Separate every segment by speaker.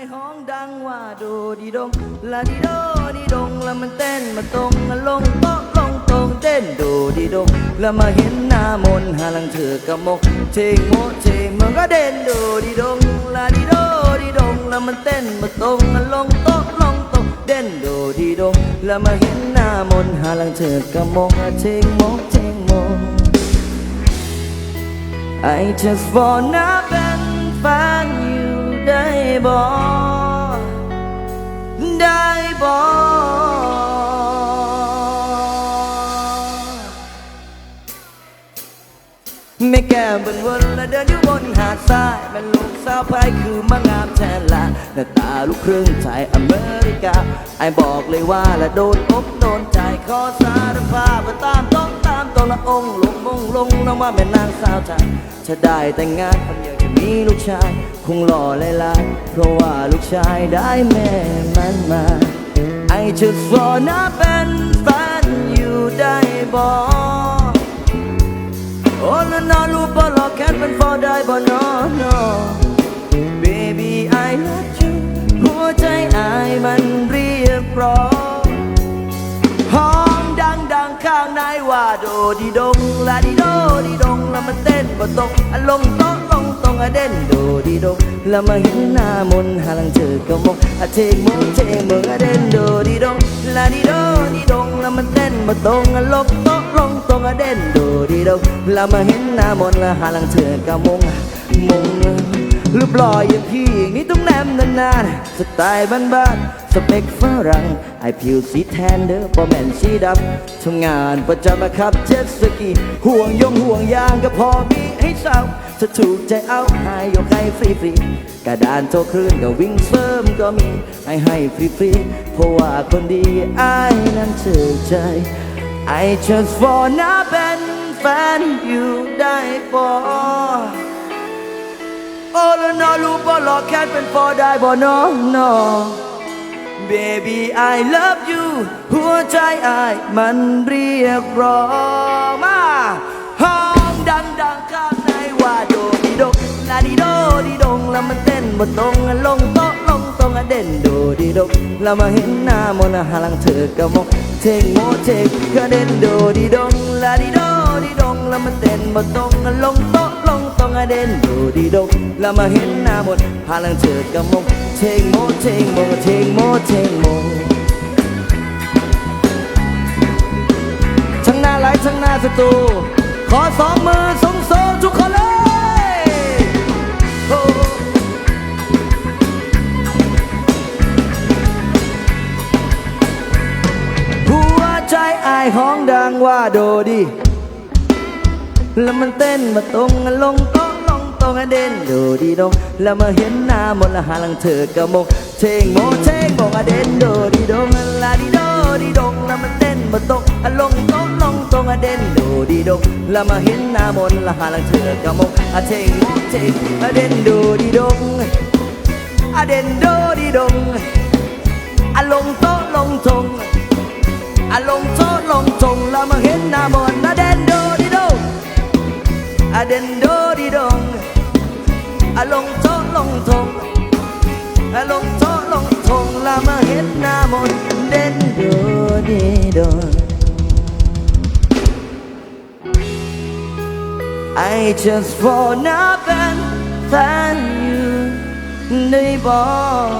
Speaker 1: ายห้องดังว่าโดดีดงลาดีโดดีดงแล้วมันเต้นมาตรงมาลงโต๊ะลงตรงเต้นโดดีดงแล้วมาเห็นหน้ามนหาลังเถือกระมกเชงโมเชงมันก็เด่นโดดีดงลาดีโดดีดงแล้วมันเต้นมาตรงมาลงโต๊ะลงตรงเด่นโดดีดงแล้วมาเห็นหน้ามนหาลังเถือกระมกเชงโมเชงโม I just wanna เป็นแฟนอยู่ ได้บ่ได้บ่ไม่แก้มบนวนและเดินอยู่บนหาดทรายแม่ลูกสาวพายคือมางามแทนลาหน้าตาลูกครึ่งไทยอเมริกาไอ้บอกเลยว่าและโดนอกโดนใจขอสารภาพว่าตามต้อง องละองลงมงลงน้องว่าแม่นางสาวไทยจะได้แต่งงานคนเดียวจะมีลูกชาย คงหล่อเลยล่ะเพราะว่าลูกชายได้แม่มันมา I just wanna เป็นแฟนอยู่ได้บ่โอ้ละนอรู้บ่หลอกแค่เป็นพอได้บ่นอ no baby I love you หัวใจอายมันเรียบร้อย ดดีดงลาดีโดดีดงแล้วมันเต้นบ่ตรงอะลงโต๊ะลงตรงอะเด่นโดดีดงแล้วมาเห็นหน้ามนหาลังเจอก็มองอะเทงมงเทงมึงอะเด่นโดดีดงลาดีโดดีดงแล้วมันเต้นบ่ตรงอะลงโต๊ะลงตรงอะเด่นโดดีดงแล้วมาเห็นหน้ามนแล้วหาลังเจอก็มงมง รูปหล่ออย่างพี่นี่ต้องแนมนานๆสไตล์บ้านๆสเปคฝรั่งไอผิวสีแทนเด้อปอแมนสีดำทำงานประจำมาขับเจ็ตสกีห่วงยงห่วงยางก็พอมีให้เศร้าถ้าถูกใจเอาให้ยกให้ฟรีๆกระดานโทรคลื่นก็วิ่งเสริมก็มีให้ให้ฟรีๆเพราะว่าคนดีไอ้นั้นเจอใจ I just wanna เป็นแฟนอยู่ได้ปอ โอ้แล้วนอรู้บ่หลอกแค่เป็นพอได้บ่น้องน้อง Baby I love you หัวใจไอายมันเรียกร้องมาห้องดังดังข้างในว่าโดดีดงลาดีโดดีดงแล้วมันเต้นบนตรงลงโต๊ะลงตรงอเด่นโดดีดงแล้วมาเห็นหน้ามนหาลังเธอก็มองเทงโมเทงก็เด่นโดดีดงลาดีโดดีดงแล้วมันเต้นบนตรงลงโต๊ะลง ตรงอะเด่นโดดีดงแล้วมาเห็นหน้ามนต์หาลังเธอก็มงเทงโมเทงโมเทงโมเทงโมทั้งหน้าไลฟ์ทั้งหน้าสตูขอสองมือสงโซทุกคนเลยหัวใจอายห้องดังว่าโดดี แล้วมันเต้นมาตรงลงโต๊ะลงตรงเด่นโดดีดงแล้วมาเห็นหน้ามนต์ละหาลังเธอกระมงเชงโมเชงโมงอะเด่นโดดีดงลาดีโดดีดงแ a den do di dong a long thong long thong a long thong long thong la ma hết na mon den do di dong I just for nothing than you bỏ,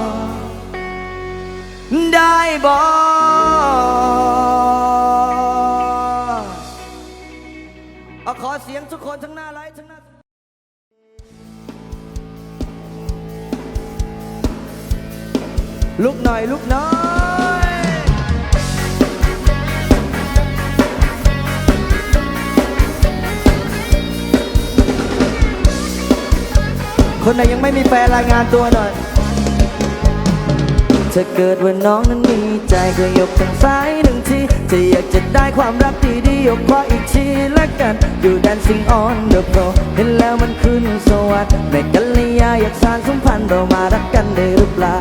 Speaker 1: die bỏ. ลุกหน่อยลุกน่อยคนไหนยังไม่มีแฟนรายงานตัวหน่อย ถ้าเกิดว่าน้องนั้นมีใจก็ยกทางซ้ายหนึ่งทีถ้าอยากจะได้ความรักดียกขวาอีกทีละกัน อยู่ดันซิงออนเดอะโปรเห็นแล้วมันขึ้นสวัสดิ์แม่กัลยาอยากสานสัมพันธ์เรามารักกันได้หรือเปล่า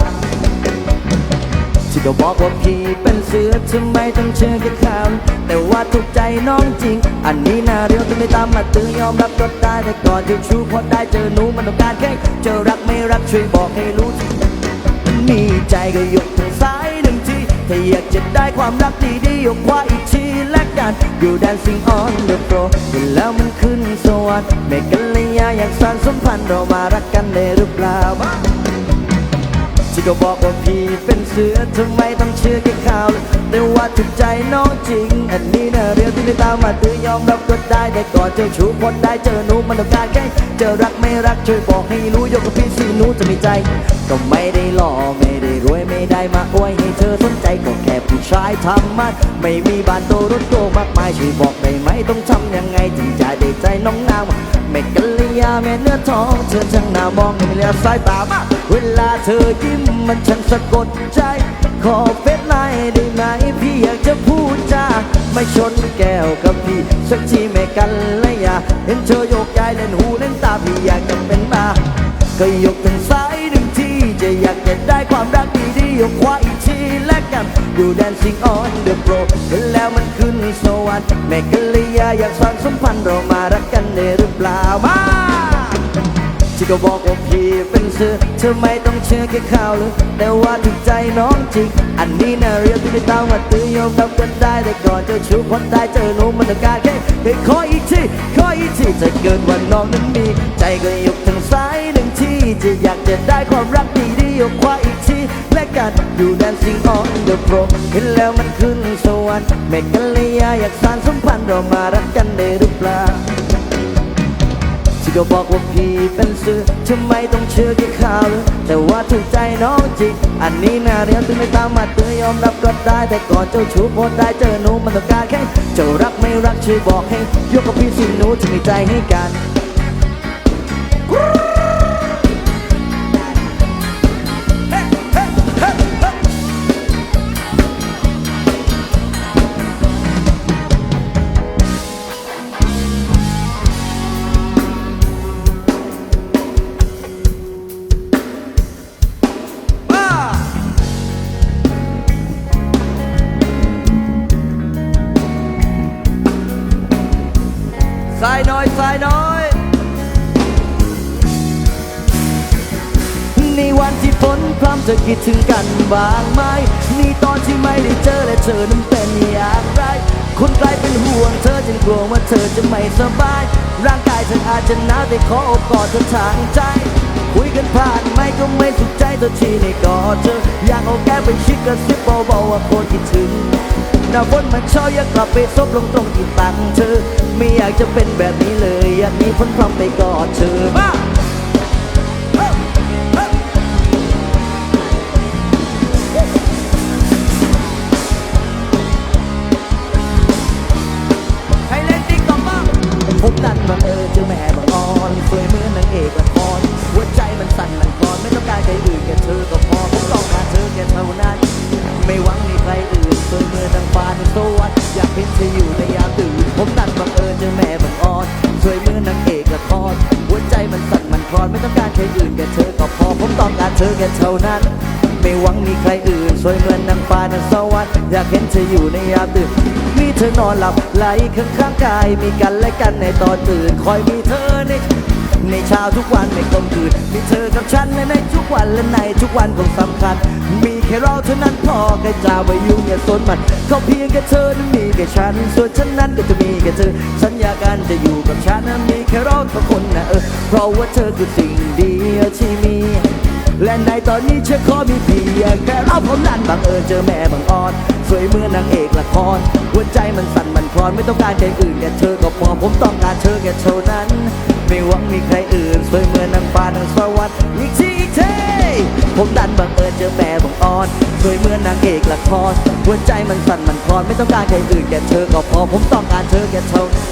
Speaker 1: ที่ก็บอกว่าพี่เป็นเสือทำไมต้องเชื่อแค่ข่าวแต่ว่าถูกใจน้องจริง อันนี้น่าเรียวที่ไม่ตามมาตือยอมรับก็ได้แต่ก่อนจะชูพอได้เจอหนูมันต้องการแค่จอรักไม่รักช่วยบอกให้รู้ทีมีใจก็ยกทางซ้ายหนึ่งทีถ้าอยากจะได้ความรักดีๆยกขวาอีกทีและกันอยู่แดนซิงออนเดอะโปรเห็นแล้วมันขึ้นสวรรค์ไม่กันเลยอยากสานสัมพันธ์เรามารักกันได้หรือเปล่า ที่ก็บอกว่าพี่เป็นเสือทำไมต้องเชื่อแค่ข่าวแต่ว่าถูกใจน้องจริง อันนี้นะเรียวที่ได้ตามมาตื้อยอมรับก็ได้แต่ก่อนเจอชู้คนได้เจอหนูมันต้องการแค่เจอรักไม่รักช่วยบอกให้รู้ยกกับพี่สิหนูจะมีใจ ก็ไม่ได้หล่อไม่ได้รวยไม่ได้มาอวยให้เธอสนใจก็แค่ ผู้ชายทำมันไม่มีบ้านโตรถโตมากมายช่วยบอกได้ไหมต้องทำยังไงถึงจะได้ใจน้องนางไม่กัลยาแม่เนื้อทองเธอช่างน่ามองไม่เลือสายตามาเวลาเธอยิ้มมันช่างสะกดใจขอเฟซไลน์ได้ไหมพี่อยากจะพูดจาไม่ชนแก้วกับพี่สักทีไม่กันเลยอย่าเห็นเธอโยกย้ายเล่นหูเล่นตาพี่อยากจะเป็นมาก็ยกทางซ้ายหนึ่ง อยากจะได้ความรักดีๆยกขวาอีกทีและกันอยู่แดนซิงออนเดอะโปรเห็นแล้วมันขึ้นสวรรค์แม่กันเลยอยาอยากสร้านสัมพันธ์เรามารักกันได้หรือเปล่ามาที่ก็บอกว่าพี่เป็นเสือเธอไม่ต้องเชื่อแค่ข่าวเลยแต่ว่าถึงใจน้องจริง อันนี้นะเรียกที่ไม่ต้องมาตื้อยอมรับกันได้แต่ก่อนเจอชู้คนได้เจอหนูมันต้องการแค่ขออีกทีขออีกทีถ้าเกิดว่าน้องนั้นมี ใจก็ยกทางซ้ายหนึ่งที จะอยากจะได้ความรักดีดีๆยกขวาอีกทีและกันอยู่แดนซิงออนเดอะโปรเห็นแล้วมันขึ้นสวรรค์แม่กันเลยอยากสานสัมพันธ์เรามารักกันได้หรือเปล่าที่ก็บอกว่าพี่เป็นเสือทำไมต้องเชื่อแค่ข่าวแต่ว่าถูกใจน้องจริงอันนี้นะเรียนถึงไม่ตามมาเตือนยอมรับก็ได้ แต่ก่อนเจ้าชู้โพสได้เจอหนูมันต้องการแค่เจ้ารักไม่รักช่วยบอกให้ ยกกับพี่สิหนูจะมีใจให้กันายน้อย ในวันที่ฝนพรำเธอคิดถึงกันบ้างไหมนี่ตอนที่ไม่ได้เจอและเธอนั้นเป็นอย่างไร คนไกลเป็นห่วงเธอจนกลัวว่าเธอจะไม่สบาย ร่างกายเธออาจจะหนาวแต่ขออบกอดเธอทางใจ คุยกันผ่านไม่ก็ไม่สุขใจเธอทีในกอดเธอ อยากเอาแก้ไปชิดกระซิบเบาๆว่าคนคิดถึง หน้าฝนมันเช้าอยากกลับไปซบลงตรงที่ตักเธอ ไม่อยากจะเป็นแบบนี้เลย อยากมีคนพรำไปกอดเธอมา เธอแค่เท่านั้น ไม่หวังมีใครอื่น สวยเหมือนนางฟ้าในสวรรค์อยากเห็นเธออยู่ในยามตื่น มีเธอนอนหลับไหลข้างข้างกาย มีกันและกันในตอนตื่น คอยมีเธอในในเช้าทุกวันไม่กลมคืน มีเธอกับฉันในในทุกวันและในทุกวันคงสำคัญ มีแค่เราเท่านั้นพอแค่จะไปยุ่งอย่าสนมันเขาเพียงแค่เธอนั้นมีแค่ฉัน ส่วนฉันนั้นก็จะมีแค่เธอ สัญญากันจะอยู่กับฉันนั้นมีแค่เราสองคนนะเออ เพราะว่าเธอคือสิ่งเดียวที่มี และในตอนนี้ฉันขอมีเพียงแค่เราผมนั้นบังเอิญเจอแม่บังอ่อน สวยเหมือนนางเอกละคร หัวใจมันสั่นมันคลอนไม่ต้องการใครอื่นแค่เธอก็พอผมต้องการเธอแค่เท่านั้น ไม่หวังมีใครอื่น สวยเหมือนนางฟ้านางสวรรค์อีกทีอีกทีผมดันบังเอิญเจอแม่บังอ่อน สวยเหมือนนางเอกละคร หัวใจมันสั่นมันคลอนไม่ต้องการใครอื่นแค่เธอก็พอผมต้องการเธอแค่เท่านั้น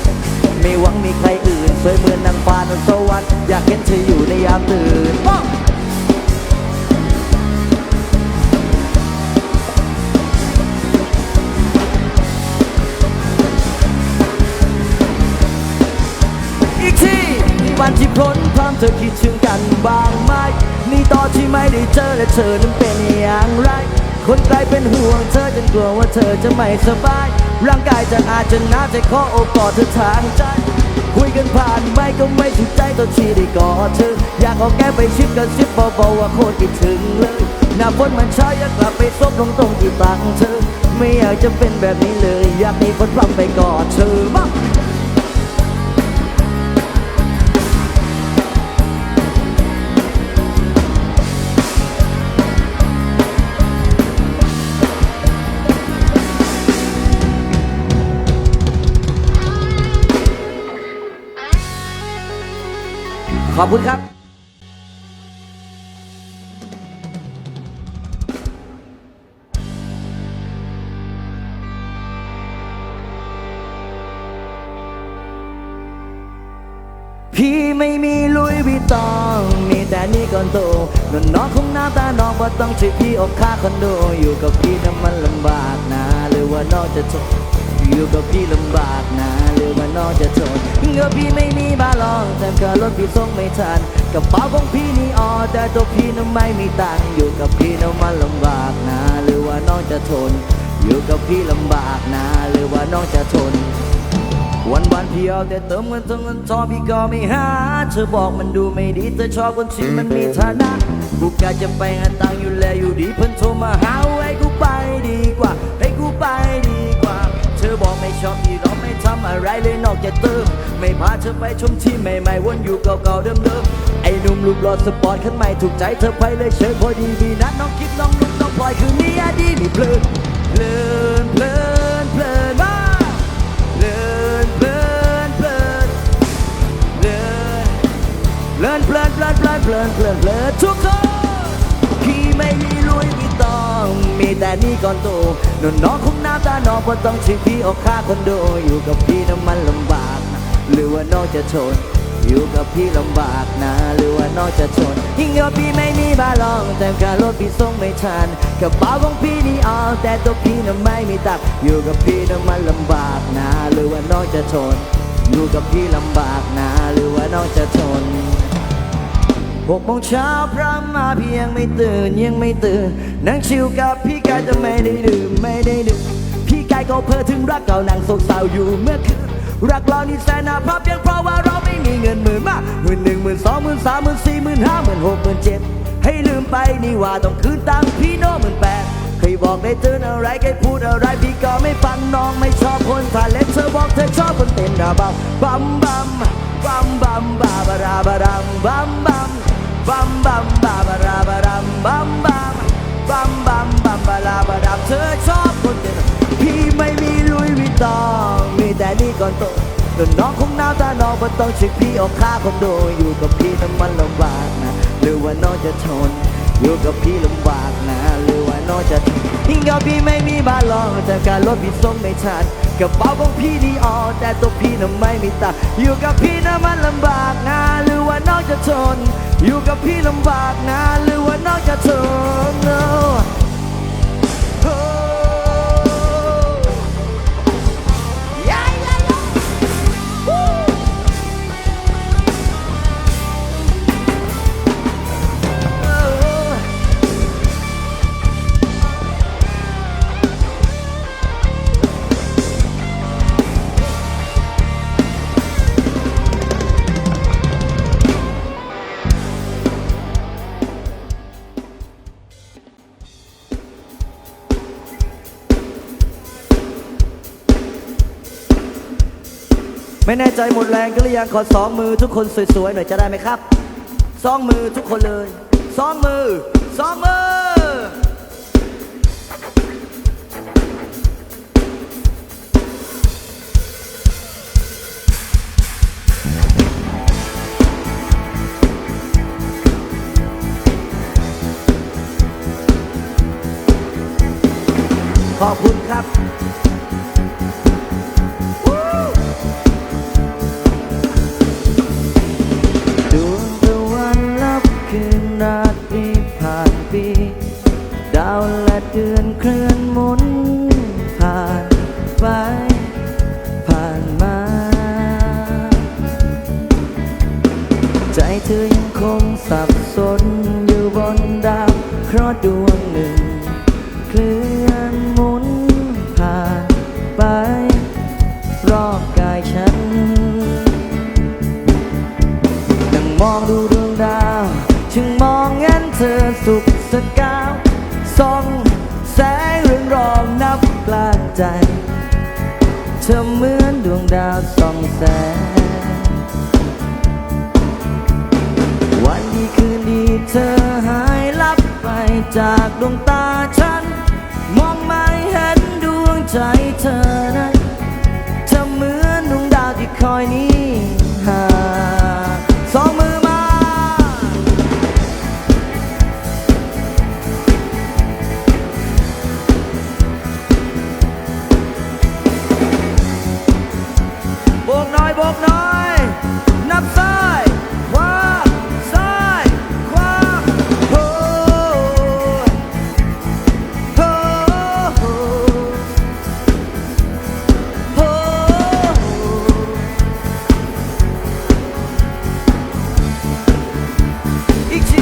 Speaker 1: ไม่หวังมีใครอื่น สวยเหมือนนางฟ้านางสวรรค์อยากเห็นเธออยู่ในยามตื่น เธอคิดถึงกันบ้างไหมนี่ตอนที่ไม่ได้เจอและเธอนั้นเป็นอย่างไร คนไกลเป็นห่วงเธอจนกลัวว่าเธอจะไม่สบาย ร่างกายจะอาจจะหนาวแต่ขอโอบกอดเธอทางใจ คุยกันผ่านไม่ก็ไม่ถูกใจตอนที่ได้กอดเธอ อยากเอาแก้ไปชิดกันซิบเบาๆว่าโคตรคิดถึงเลยหน้าฝนมันช้าอยากกลับไปซบลงตรงที่ตักเธอ ไม่อยากจะเป็นแบบนี้เลย อยากให้ฝนพรำไปกอดเธอมา ขอบคุณครับ พี่ไม่มีลุยวิตอง มีแต่นี่ก่อนโตนวลน้องคงน้ำตาน้องว่าต้องช่วยพี่ออกค่าคอนโด อยู่กับพี่นั้นมันลำบากนะ หรือว่าน้องจะทนอยู่กับพี่ลำบากนะหรือ ว่าน้องจะทนเงือพี่ไม่มีบาลองแต่ค่ารถพี่ส่งไม่ทันกระเป๋าของพี่นี่ออแต่ตัวพี่นั้นไม่มีตังค์อยู่กับพี่นั้นมันลำบากนะหรือว่าน้องจะทน อยู่กับพี่ลำบากนะหรือว่าน้องจะทน วันวันๆพี่เอาแต่เติมเงินเติมเงินทองพี่ก็ไม่หา เธอบอกมันดูไม่ดีเธอชอบคนที่มันมีฐานะกูกะจะไปหาตังค์อยู่แล้วอยู่ดีเพิ่นโทรมาหาให้กูไปดีกว่าให้กูไปดี เธอบอกไม่ชอบที่เราไม่ทำอะไรเลยนอกจากเติม ไม่พาเธอไปชมที่ใหม่ๆวนอยู่เก่าๆเดิมๆไอ้หนุ่มรูปหล่อสปอร์ตขึ้นใหม่ถูกใจเธอไปเลยเชิญพอดีดีนะน้องคิดน้องนุ่มน้องพลอยคืนนี้อดีนี่เพลินเพลินเพลินเพลินมากเลินเพลินเพลินเลินเลินเพลินเพลินเพลินเพลินเพลินเพลินทุกคนพี่ไม่มี แต่นี่ก่อนโตนนน้องคงน้ำตาน้องเพราะต้องช่วยพี่ออกค่าคอนโดอยู่กับพี่น้ำมันลำบากนะหรือว่าน้องจะทนอยู่กับพี่ลำบากนะ หรือว่าน้องจะทนยิ่งกับพี่ไม่มีบาลองแต่การรถพี่ส่งไม่ทันกระเป๋าของพี่นี่ออกแต่ตัวพี่น่ะไม่มีตังค์อยู่กับพี่น้ำมันลำบากนะ หรือว่าน้องจะทนอยู่กับพี่ลำบากนะ หรือว่าน้องจะทน หกโมงเช้าพระมาพี่ยังไม่ตื่นยังไม่ตื่นนั่งชิวกับพี่กายจะไม่ได้ดื่มไม่ได้ดื่มพี่กายก็เพ้อถึงรักเก่านั่งโศกเศร้าอยู่เมื่อคืนรักเรานี่แสนน่าภาพเพียงเพราะว่าเราไม่มีเงินหมื่นมากหมื่นหนึ่งหมื่นสองหมื่นสามหมื่นสี่หมื่นห้าหมื่นหกหมื่นเจ็ดให้ลืมไปนี่ว่าต้องคืนตังพี่โน้หมื่นแปดเคยบอกได้เตือนอะไรเคยพูดอะไรพี่ก็ไม่ฟังน้องไม่ชอบคนทาเล็บเธอบอกเธอชอบคนเต้นระบำบัมบัมบัมบัมบาบาราบารัมบัมบัม บัมบัมบาบาราบารัมบัมบัมบัมบัมบัมบาราบารัมเธอชอบคนเดียวพี่ไม่มีลุยวิตองมีแต่นี่ก่อนโตโดนน้องคงน้าตาน้องบ่ต้องช่วยพี่ออกค่าคอนโดอยู่กับพี่น้ำมันลำบากนะ หรือว่าน้องจะทนอยู่กับพี่ลำบากนะ น้องจะทนยิ่งกับพี่ไม่มีบาลองแต่การรถพี่ส่งไม่ทันกระเป๋าของพี่นี่ออแต่ตัวพี่น่ะไม่มีตังอยู่กับพี่น่ะมันลำบากนะหรือว่าน้องจะทน อยู่กับพี่ลำบากนะหรือว่าน้องจะทน ไม่แน่ใจหมดแรงก็เลยยังขอสองมือทุกคนสวยๆหน่อยจะได้ไหมครับสองมือทุกคนเลยสองมือสองมือ ขอบคุณครับ ดาวและเดือนเคลื่อนหมุนผ่านไป ผ่านมา ใจเธอยังคงสับสนากใจ เธอเหมือนดวงดาวส่องแสง วันดีคืนดีเธอหายลับไปจากดวงตาฉัน มองไม่เห็นดวงใจเธอ กหน่อยโบกหน่อย นับซ้ายขวาซ้ายขวาโอ้โอ้โอ้โอ้อีกที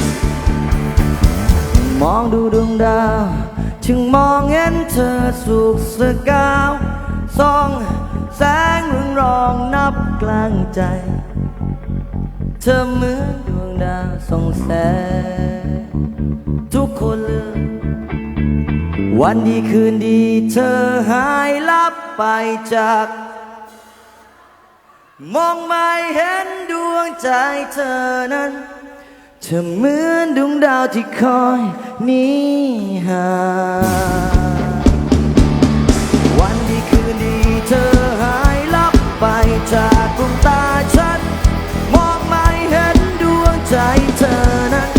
Speaker 1: มองดูดวงดาว จึงมองเห็นเธอสุขสกาวสอง แสงเรืองรองนับกลางใจ เธอเหมือนดวงดาวส่องแสงทุกคนเลยวันดีคืนดีเธอหายลับไปจาก มองไม่เห็นดวงใจเธอนั้น เธอเหมือนดวงดาวที่คอยนี้หา จากดวงตาฉัน มองไม่เห็นดวงใจเธอนั้น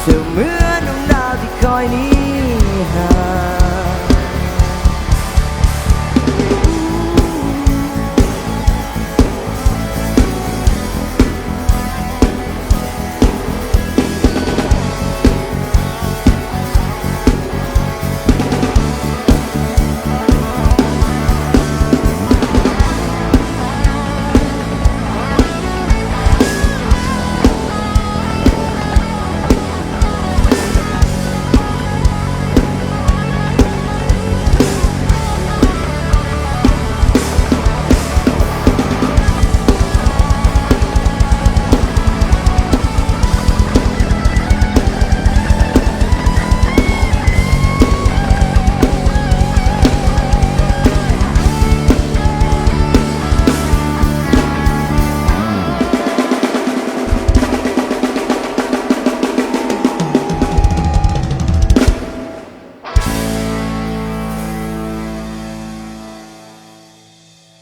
Speaker 1: เธอเมือนดวงดาวที่คอยนี้หา